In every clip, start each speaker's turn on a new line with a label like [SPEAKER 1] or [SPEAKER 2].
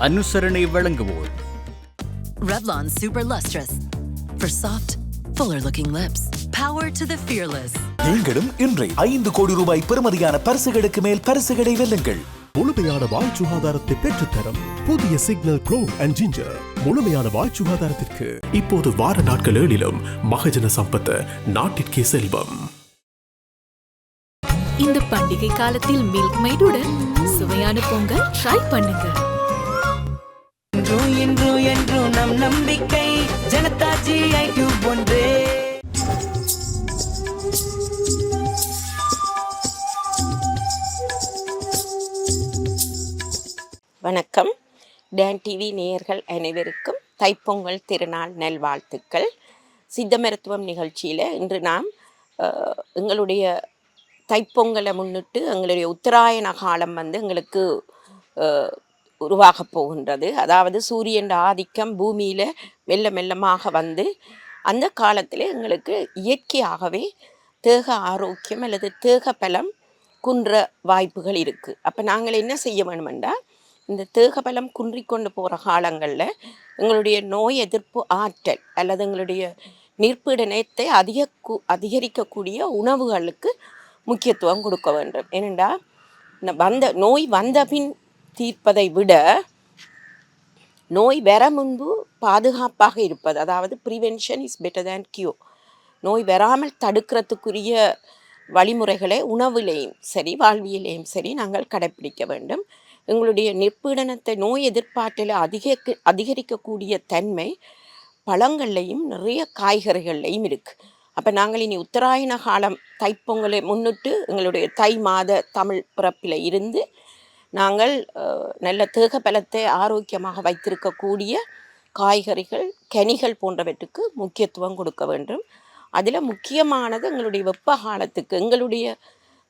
[SPEAKER 1] அனுசரணை வழங்குவோர்
[SPEAKER 2] Revlon Super Lustrous. For soft, fuller looking lips. Power to the fearless.
[SPEAKER 3] நீங்களும் இன்றை ஐந்து கோடி ரூபாய் பெறுமதியான பரிசுகளுக்கு மேல் பரிசுகளை வெல்லுங்கள்
[SPEAKER 4] முழுமையான வாய் சுகாதாரத்தை பெற்றுத்தரும் புதிய சிக்னல் க்ளோ அண்ட் ஜிஞ்சர் முழுமையான வாய் சுகாதாரத்திற்கு இப்போது வார நாட்கள் ஏழிலும் மகஜன சம்பத்து நாட்டிற்கே செல்வம்
[SPEAKER 5] இந்த பண்டிகை காலத்தில் மில்க் மைடுடன் சுவையான பொங்கல் ட்ரை பண்ணுங்க
[SPEAKER 6] இன்று என்று நம் நம்பிக்கை. ஜனதா ஜிஐ டியூப் ஒன்றே.
[SPEAKER 7] வணக்கம். டேன் டிவி நேயர்கள் அனைவருக்கும் தைப்பொங்கல் திருநாள் நல்வாழ்த்துக்கள். சித்த மருத்துவம் நிகழ்ச்சியில் இன்று நாம் எங்களுடைய தைப்பொங்கலை முன்னிட்டு எங்களுடைய உத்தராயண காலம் வந்து எங்களுக்கு உருவாகப் போகின்றது. அதாவது சூரியன் ஆதிக்கம் பூமியில் மெல்ல மெல்லமாக வந்து அந்த காலத்தில் எங்களுக்கு இயற்கையாகவே தேக ஆரோக்கியம் அல்லது தேக பலம் குன்ற வாய்ப்புகள் இருக்குது அப்போ நாங்கள் என்ன செய்ய வேணுமென்றால் இந்த தேகபலம் குன்றிக்கொண்டு போகிற காலங்களில் எங்களுடைய நோய் எதிர்ப்பு ஆற்றல் அல்லது எங்களுடைய நிற்பீடனத்தை அதிக அதிகரிக்கக்கூடிய உணவுகளுக்கு முக்கியத்துவம் கொடுக்க வேண்டும். ஏனென்றால் இந்த வந்த நோய் வந்த பின் தீர்ப்பதை விட நோய் வர முன்பு பாதுகாப்பாக இருப்பது அதாவது prevention is better than cure நோய் வராமல் தடுக்கிறதுக்குரிய வழிமுறைகளை உணவிலேயும் சரி வாழ்வியலையும் சரி நாங்கள் கடைப்பிடிக்க வேண்டும். எங்களுடைய நிற்பீடனத்தை நோய் எதிர்ப்பாற்றலை அதிக அதிகரிக்கக்கூடிய தன்மை பழங்கள்லையும் நிறைய காய்கறிகள்லையும் இருக்குது அப்போ நாங்கள் இனி உத்தராயண காலம் தைப்பொங்கலை முன்னிட்டு எங்களுடைய தை மாத தமிழ் பிறப்பில் இருந்து நாங்கள் நல்ல தேக பலத்தை ஆரோக்கியமாக வைத்திருக்கக்கூடிய காய்கறிகள் கனிகள் போன்றவற்றுக்கு முக்கியத்துவம் கொடுக்க வேண்டும். அதில் முக்கியமானது எங்களுடைய வெப்ப காலத்துக்கு எங்களுடைய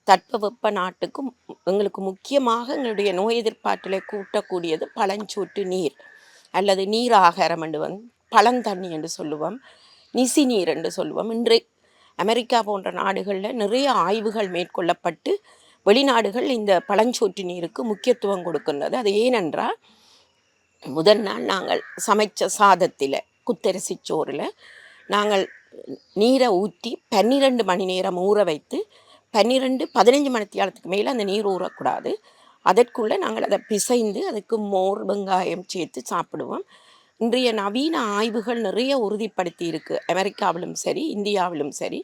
[SPEAKER 7] தட்பவெப்ப வெப்ப நாட்டுக்கும் எங்களுக்கு முக்கியமாக எங்களுடைய நோய் எதிர்ப்பாற்றலை கூட்டக்கூடியது பழஞ்சூட்டு நீர் அல்லது நீர் ஆகாரம் என்று வந்து பழந்தண்ணி என்று சொல்லுவோம் நிசி நீர் என்று சொல்லுவோம். இன்று அமெரிக்கா போன்ற நாடுகளில் நிறைய ஆய்வுகள் மேற்கொள்ளப்பட்டு வெளிநாடுகள் இந்த பழஞ்சோற்று நீருக்கு முக்கியத்துவம் கொடுக்கின்றது. அது ஏனென்றால் முதல் நாள் நாங்கள் சமைச்ச சாதத்தில் குத்தரிசி சோறில் நாங்கள் நீரை ஊற்றி பன்னிரெண்டு மணி நேரம் ஊற வைத்து பன்னிரெண்டு பதினஞ்சு மணி மேலே அந்த நீர் ஊறக்கூடாது. அதற்குள்ளே நாங்கள் அதை பிசைந்து அதுக்கு மோர் வெங்காயம் சேர்த்து சாப்பிடுவோம். இன்றைய நவீன ஆய்வுகள் நிறைய உறுதிப்படுத்தி இருக்குது அமெரிக்காவிலும் சரி இந்தியாவிலும் சரி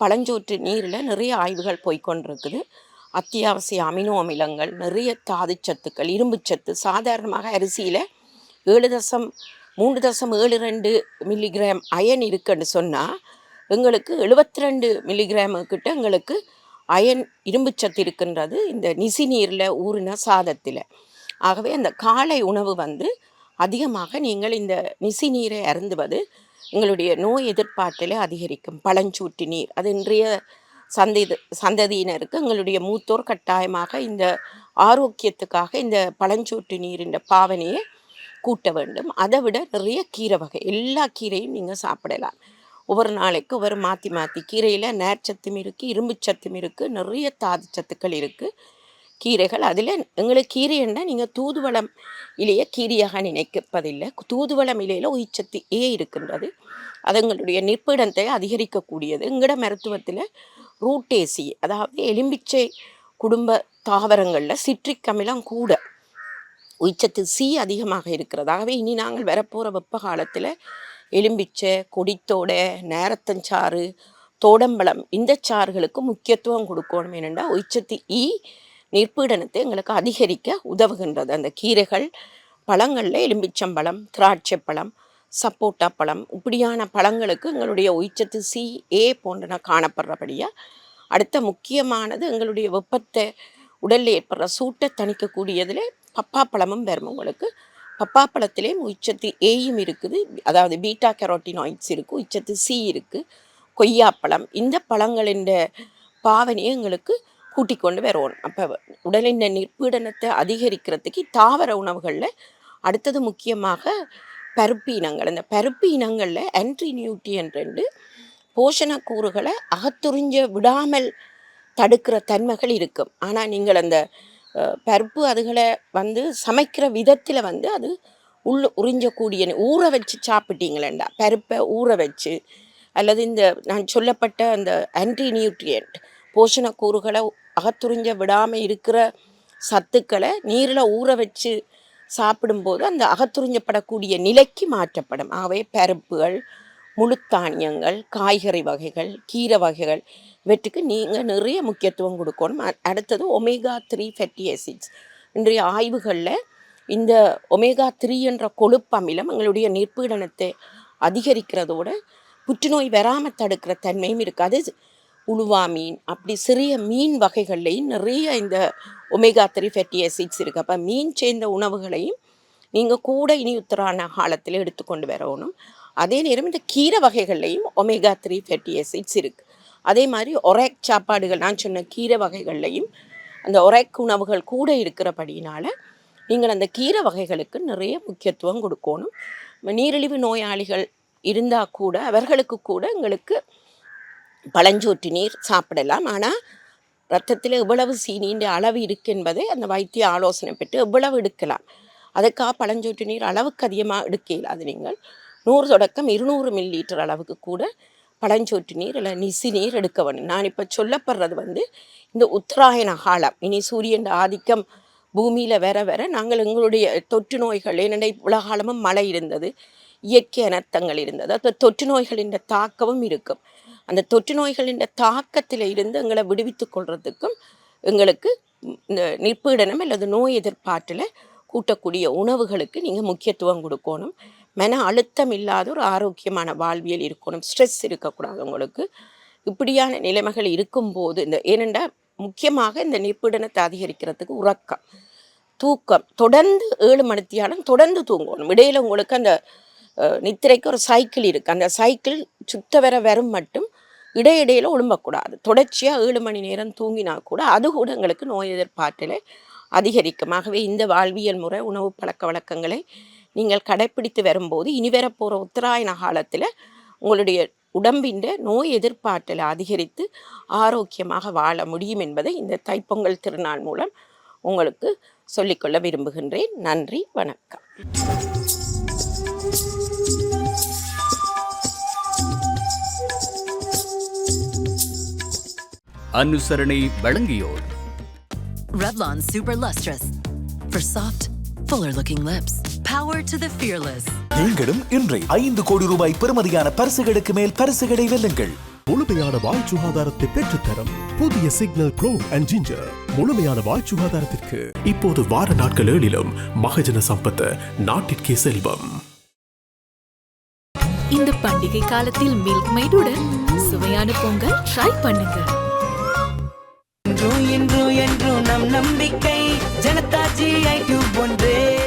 [SPEAKER 7] பழஞ்சோற்று நீரில் நிறைய ஆய்வுகள் போய்க்கொண்டிருக்குது அத்தியாவசிய அமினோ அமிலங்கள் நிறைய தாதுச்சத்துக்கள் இரும்புச்சத்து சாதாரணமாக அரிசியில் ஏழு தசம் மூன்று தசம் ஏழு ரெண்டு மில்லிகிராம் அயன் இருக்குன்னு சொன்னால் எங்களுக்கு எழுபத்தி ரெண்டு மில்லிகிராம் கிட்ட எங்களுக்கு அயன் இரும்புச்சத்து இருக்கின்றது இந்த நிசி நீரில் ஊறின சாதத்தில். ஆகவே அந்த காலை உணவு வந்து அதிகமாக நீங்கள் இந்த நிசி நீரை அருந்துவது எங்களுடைய நோய் எதிர்ப்பாற்றலை அதிகரிக்கும். பழஞ்சூட்டு நீர் அது இன்றைய சந்ததி சந்ததியினருக்கு எங்களுடைய மூத்தோர் கட்டாயமாக இந்த ஆரோக்கியத்துக்காக இந்த பழஞ்சூட்டு நீரின்ற பாவனையை கூட்ட வேண்டும். அதை விட நிறைய கீரை வகை எல்லா கீரையும் நீங்கள் சாப்பிடலாம். ஒவ்வொரு நாளைக்கு ஒவ்வொரு மாற்றி மாற்றி கீரையில் நேர்ச்சத்தும் இருக்குது இரும்புச்சத்தும் இருக்குது நிறைய தாது சத்துக்கள் இருக்குது கீரைகள் அதில் எங்களுக்கு கீரைன்னா நீங்கள் தூதுவளம் இலையை கீரையாக நினைக்கப்பதில்லை தூதுவளம் இலையில் உயிர்ச்சத்து ஏ இருக்கின்றது. அது எங்களுடைய நிற்பிடத்தை அதிகரிக்கக்கூடியது. எங்களோட மருத்துவத்தில் ரூட்டேசி அதாவது எலும்பிச்சை குடும்ப தாவரங்களில் சிட்ரிக் அமிலம் கூட உச்சத்து சி அதிகமாக இருக்கிறது. ஆகவே இனி நாங்கள் வரப்போகிற வெப்ப காலத்தில் எலும்பிச்சை கொடித்தோட நேரத்தஞ்சாறு தோடம்பழம் இந்த சாறுகளுக்கு முக்கியத்துவம் கொடுக்கணும். ஏனென்றா உச்சத்து இ e நிற்பீடனத்தை எங்களுக்கு அதிகரிக்க உதவுகின்றது. அந்த கீரைகள் பழங்களில் எலும்பிச்சம்பழம் திராட்சை பழம் சப்போட்டா பழம் இப்படியான பழங்களுக்கு எங்களுடைய உயிர்ச்சத்து சி ஏ போன்றன காணப்படுறபடியாக அடுத்த முக்கியமானது எங்களுடைய வெப்பத்தை உடலில் ஏற்படுற சூட்டை தணிக்கக்கூடியதில் பப்பா பழமும் வரும் உங்களுக்கு. பப்பாப்பழத்திலேயும் உச்சத்து ஏயும் இருக்குது அதாவது பீட்டா கெரோட்டினாய்ட்ஸ் இருக்குது உச்சத்து சி இருக்குது கொய்யாப்பழம் இந்த பழங்களின் பாவனையை எங்களுக்கு கூட்டிக் கொண்டு வரணும் அப்போ உடலின் நிற்பீடனத்தை அதிகரிக்கிறதுக்கு தாவர உணவுகளில் அடுத்தது முக்கியமாக பருப்பு இனங்கள். அந்த பருப்பு இனங்களில் ஆன்டி நியூட்ரியன் ரெண்டு போஷணக்கூறுகளை அகத்துறிஞ்ச விடாமல் தடுக்கிற தன்மைகள் இருக்கும். ஆனால் நீங்கள் அந்த பருப்பு அதுகளை வந்து சமைக்கிற விதத்தில் வந்து அது உள்ள உறிஞ்சக்கூடிய ஊற வச்சு சாப்பிட்டீங்களேண்டா? பருப்பை ஊற வச்சு அல்லது இந்த நான் சொல்லப்பட்ட அந்த ஆன்டி நியூட்ரியன்ட் போஷணக்கூறுகளை அகத்துறிஞ்ச விடாமல் இருக்கிற சத்துக்களை நீரில் ஊற வச்சு சாப்பிடும்போது அந்த அகத்துறிஞ்சப்படக்கூடிய நிலைக்கு மாற்றப்படும். ஆகவே பருப்புகள் முழுத்தானியங்கள் காய்கறி வகைகள் கீரை வகைகள் இவற்றுக்கு நீங்கள் நிறைய முக்கியத்துவம் கொடுக்கணும். அடுத்தது ஒமேகா த்ரீ ஃபெட்டி ஆசிட்ஸ் இன்றைய ஆய்வுகளில் இந்த ஒமேகா த்ரீ என்ற கொழுப்பு அமிலம் எங்களுடைய நிற்பீடனத்தை அதிகரிக்கிறதோட புற்றுநோய் வராமல் தடுக்கிற தன்மையும் இருக்குது அது உளுவா மீன் அப்படி சிறிய மீன் வகைகள்லையும் நிறைய இந்த ஒமேகா த்ரீ ஃபெட்டி ஆசிட்ஸ் இருக்குது அப்போ மீன் சேர்ந்த உணவுகளையும் நீங்கள் கூட இனி உத்தரான காலத்தில் எடுத்துக்கொண்டு வரணும். அதே நேரம் இந்த கீரை வகைகள்லையும் ஒமேகா த்ரீ ஃபெட்டி ஆசிட்ஸ் இருக்குது அதே மாதிரி ஒரேக் சாப்பாடுகள் நான் சொன்ன கீரை வகைகள்லையும் அந்த ஒரேக் உணவுகள் கூட இருக்கிறபடியினால் நீங்கள் அந்த கீரை வகைகளுக்கு நிறைய முக்கியத்துவம் கொடுக்கணும். நீரிழிவு நோயாளிகள் இருந்தால் கூட அவர்களுக்கு கூட எங்களுக்கு பழஞ்சோற்று நீர் சாப்பிடலாம். ஆனால் ரத்தத்தில் எவ்வளவு சீனின்ற அளவு இருக்கு என்பதை அந்த வைத்திய ஆலோசனை பெற்று எவ்வளவு எடுக்கலாம். அதுக்காக பழஞ்சோற்று நீர் அளவுக்கு அதிகமாக எடுக்க இல்லாது நீங்கள் நூறு தொடக்கம் இருநூறு மில்லி லிட்டர் அளவுக்கு கூட பழஞ்சோற்று நீர் இல்லை நிசி நீர் எடுக்க வேண்டும். நான் இப்போ சொல்லப்படுறது வந்து இந்த உத்தராயண காலம். இனி சூரியன் ஆதிக்கம் பூமியில் வர வர நாங்கள் எங்களுடைய தொற்று நோய்கள் ஏனென்றால் இவ்வளோ காலமும் மழை இருந்தது இயற்கை அனர்த்தங்கள் இருந்தது. அந்த தொற்று நோய்களின் தாக்கமும் இருக்கும். அந்த தொற்று நோய்களின் தாக்கத்தில் இருந்து எங்களை விடுவித்துக் கொள்றதுக்கும் எங்களுக்கு இந்த நிற்பீடனம் அல்லது நோய் எதிர்ப்பாற்றலை கூட்டக்கூடிய உணவுகளுக்கு நீங்கள் முக்கியத்துவம் கொடுக்கணும். மன அழுத்தம் இல்லாத ஒரு ஆரோக்கியமான வாழ்வியல் இருக்கணும். ஸ்ட்ரெஸ் இருக்கக்கூடாது உங்களுக்கு. இப்படியான நிலைமைகள் இருக்கும்போது இந்த ஏனென்றால் முக்கியமாக இந்த நிற்பீடனத்தை அதிகரிக்கிறதுக்கு உறக்கம் தூக்கம் தொடர்ந்து ஏழு மணித்தியாலும் தொடர்ந்து தூங்கணும். இடையில் உங்களுக்கு அந்த நித்திரைக்கு ஒரு சைக்கிள் இருக்குது அந்த சைக்கிள் சுத்த வர வரும் மட்டும் இடையிடையில் உழும்பக்கூடாது தொடர்ச்சியாக ஏழு மணி நேரம் தூங்கினா கூட அது கூட எங்களுக்கு நோய் எதிர்ப்பாற்றலை அதிகரிக்கும். ஆகவே இந்த வாழ்வியல் முறை உணவு பழக்க வழக்கங்களை நீங்கள் கடைப்பிடித்து வரும்போது இனி வரப்போகிற உத்தராயண காலத்தில் உங்களுடைய உடம்பின் நோய் எதிர்ப்பாற்றலை அதிகரித்து ஆரோக்கியமாக வாழ முடியும் என்பதை இந்த தைப்பொங்கல் திருநாள் மூலம் உங்களுக்கு சொல்லிக்கொள்ள விரும்புகின்றேன். நன்றி வணக்கம்.
[SPEAKER 1] அனுசரணை வழங்கியோர்.
[SPEAKER 2] Revlon Super Lustrous. For soft, fuller looking lips. Power to the fearless.
[SPEAKER 3] நீங்களும் இன்றை ஐந்து கோடி ரூபாய் பெறுமதியான பரிசுகளுக்கு மேல் பரிசுகளை வெல்லுங்கள்.
[SPEAKER 4] முழுமையான வாய் சுகாதாரத்தை பெற்றுத்தரும் புதிய சிக்னல் ப்ரோ அண்ட் ஜிஞ்சர் முழுமையான வாய் சுகாதாரத்திற்கு இப்போது வார நாட்கள் ஏழிலும் மகஜன சம்பத்து நாட்டிற்கே செல்வம்.
[SPEAKER 5] இந்த பண்டிகை காலத்தில் மில்க் மைடுடன் சுவையான பொங்கல் ட்ரை பண்ணுங்க.
[SPEAKER 6] இன்று என்று என்றும் நம் நம்பிக்கை. ஜனதா ஐ டியூப் ஒன்றே.